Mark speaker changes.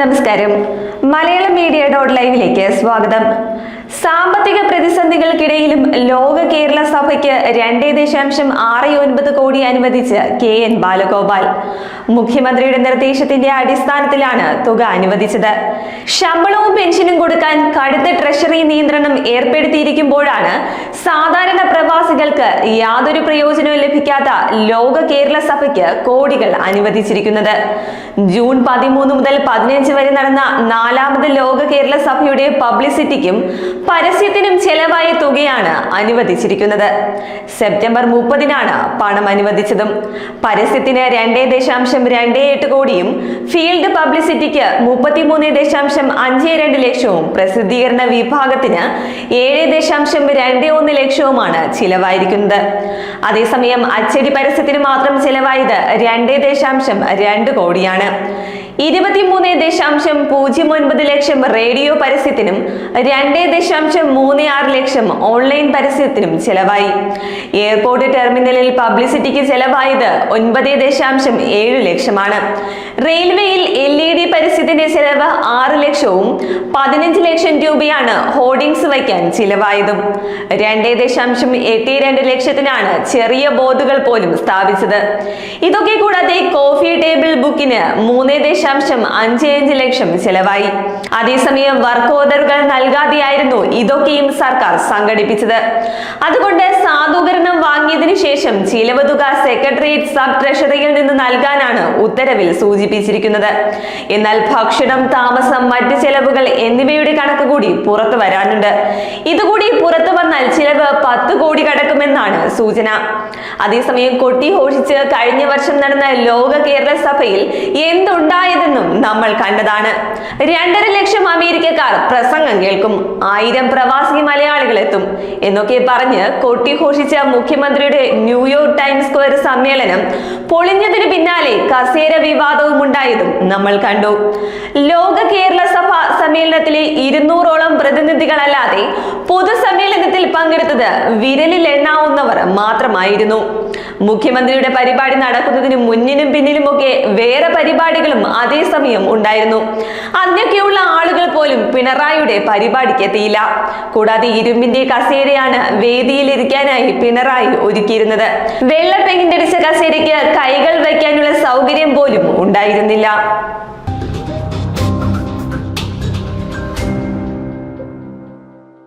Speaker 1: നമസ്കാരം. Malayalam media dot ലൈവിലേക്ക് സ്വാഗതം. സാമ്പത്തിക പ്രതിസന്ധികൾക്കിടയിലും ലോക കേരള സഭയ്ക്ക് രണ്ടേ ദശാംശം ആറ് ഒൻപത് കോടി അനുവദിച്ച് കെ എൻ ബാലഗോപാൽ. മുഖ്യമന്ത്രിയുടെ നിർദ്ദേശത്തിന്റെ അടിസ്ഥാനത്തിലാണ് തുക അനുവദിച്ചത്. ശമ്പളവും പെൻഷനും കൊടുക്കാൻ കടുത്ത ട്രഷറി നിയന്ത്രണം ഏർപ്പെടുത്തിയിരിക്കുമ്പോഴാണ് പ്രവാസികൾക്ക് യാതൊരു പ്രയോജനവും ലഭിക്കാത്ത ലോക കേരള സഭയ്ക്ക് കോടികൾ അനുവദിച്ചിരിക്കുന്നത്. ജൂൺ പതിമൂന്ന് മുതൽ പതിനഞ്ച് വരെ നടന്ന നാലാമത് ലോക കേരള സഭയുടെ പബ്ലിസിറ്റിക്കും പരസ്യത്തിനും ചെലവായ തുകയാണ് അനുവദിച്ചിരിക്കുന്നത്. സെപ്റ്റംബർ മുപ്പതിനാണ് പണം അനുവദിച്ചതും. പരസ്യത്തിന് രണ്ടേ ദശാംശം രണ്ടേ എട്ട് കോടിയും ഫീൽഡ് പബ്ലിസിറ്റിക്ക് മുപ്പത്തിമൂന്ന് ദശാംശം അഞ്ച് രണ്ട് ലക്ഷവും പ്രസിദ്ധീകരണ വിഭാഗത്തിന് ഏഴ് ദശാംശം രണ്ട് ഒന്ന് ലക്ഷവുമാണ് ചിലവായിരിക്കുന്നത്. അതേസമയം അച്ചടി പരസ്യത്തിന് മാത്രം ചിലവായത് രണ്ട് ദശാംശം രണ്ട് കോടിയാണ്. ഇരുപത്തിമൂന്ന് ദശാംശം പൂജ്യം ഒൻപത് ലക്ഷം റേഡിയോ പരസ്യത്തിനും രണ്ട് ദശാംശം മൂന്ന് ആറ് ലക്ഷം ഓൺലൈൻ പരസ്യത്തിനും ചെലവായി. എയർപോർട്ട് ടെർമിനലിൽ പബ്ലിസിറ്റിക്ക് ചെലവായത് ഒൻപത് ദശാംശം ഏഴ് ലക്ഷമാണ്. റെയിൽവേയിൽ എൽ ഇ ഡി പരസ്യത്തിന്റെ ചെലവ് ആറ് ലക്ഷവും പതിനഞ്ച് ലക്ഷം രൂപയാണ് ഹോർഡിംഗ്സ് വയ്ക്കാൻ ചിലവായതും. രണ്ട് ദശാംശം എട്ട് രണ്ട് ലക്ഷത്തിനാണ് ചെറിയ ബോർഡുകൾ പോലും സ്ഥാപിച്ചത്. ഇതൊക്കെ കൂടാതെ കോഫി ടേബിൾ ബുക്കിന് മൂന്ന് ദശാംശം അഞ്ച് അഞ്ച് ലക്ഷം ചെലവായി. അതേസമയം വർക്ക് ഓർഡറുകൾ നൽകാതെയായിരുന്നു ഇതൊക്കെയും സർക്കാർ സംഘടിപ്പിച്ചത്. അതുകൊണ്ട് സാധൂകരണം വാങ്ങിയതിനു ശേഷം ചിലവ് തുക സെക്രട്ടേറിയറ്റ് സബ് ട്രഷറിയിൽ നിന്ന് നൽകാനാണ് ഉത്തരവിൽ സൂചിപ്പിച്ചിരിക്കുന്നത്. എന്നാൽ ഭക്ഷണം താമസം മറ്റ് ചെലവുകൾ എന്നിവയുടെ കണക്ക് കൂടി പുറത്തു വരാനുണ്ട്. ഇതുകൂടി പുറത്തു വന്നാൽ ചിലവ് പത്ത് കോടി കടക്കുമെന്നാണ് സൂചന. അതേസമയം കൊട്ടി ഘോഷിച്ച് കഴിഞ്ഞ വർഷം നടന്ന ലോക കേരള സഭയിൽ എന്തുണ്ടായതെന്നും നമ്മൾ കണ്ടതാണ്. രണ്ടര ലക്ഷം അമേരിക്കക്കാർ പ്രസംഗം കേൾക്കും. ആയിരം പ്രവാസി മലയാളികൾ എത്തും. എന്നൊക്കെ പറഞ്ഞ് കൊട്ടി ഘോഷിച്ച മുഖ്യമന്ത്രിയുടെ ന്യൂയോർക്ക് ടൈംസ് സ്ക്വയർ സമ്മേളനം പൊളിഞ്ഞതിന് പിന്നാലെ കസേര വിവാദവും ഉണ്ടായതും നമ്മൾ കണ്ടു. ലോക കേരള സഭ സമ്മേളനത്തിലെ ഇരുന്നൂറോളം പ്രതിനിധികളല്ലാതെ പൊതുസമ്മേളനത്തിൽ പങ്കെടുത്തത് വിരലിൽ എണ്ണാവുന്നവർ മാത്രമായിരുന്നു. മുഖ്യമന്ത്രിയുടെ പരിപാടി നടക്കുന്നതിന് മുന്നിലും പിന്നിലുമൊക്കെ വേറെ പരിപാടികളും അതേസമയം ഉണ്ടായിരുന്നു. അന്നൊക്കെയുള്ള ആളുകൾ പോലും പിണറായിയുടെ പരിപാടിക്ക് എത്തിയില്ല. കൂടാതെ ഇരുമ്പിന്റെ കസേരയാണ് വേദിയിലിരിക്കാനായി പിണറായി ഒരുക്കിയിരുന്നത്. വെള്ള അടിച്ച കസേരയ്ക്ക് കൈകൾ വയ്ക്കാനുള്ള സൗകര്യം പോലും ഉണ്ടായിരുന്നില്ല.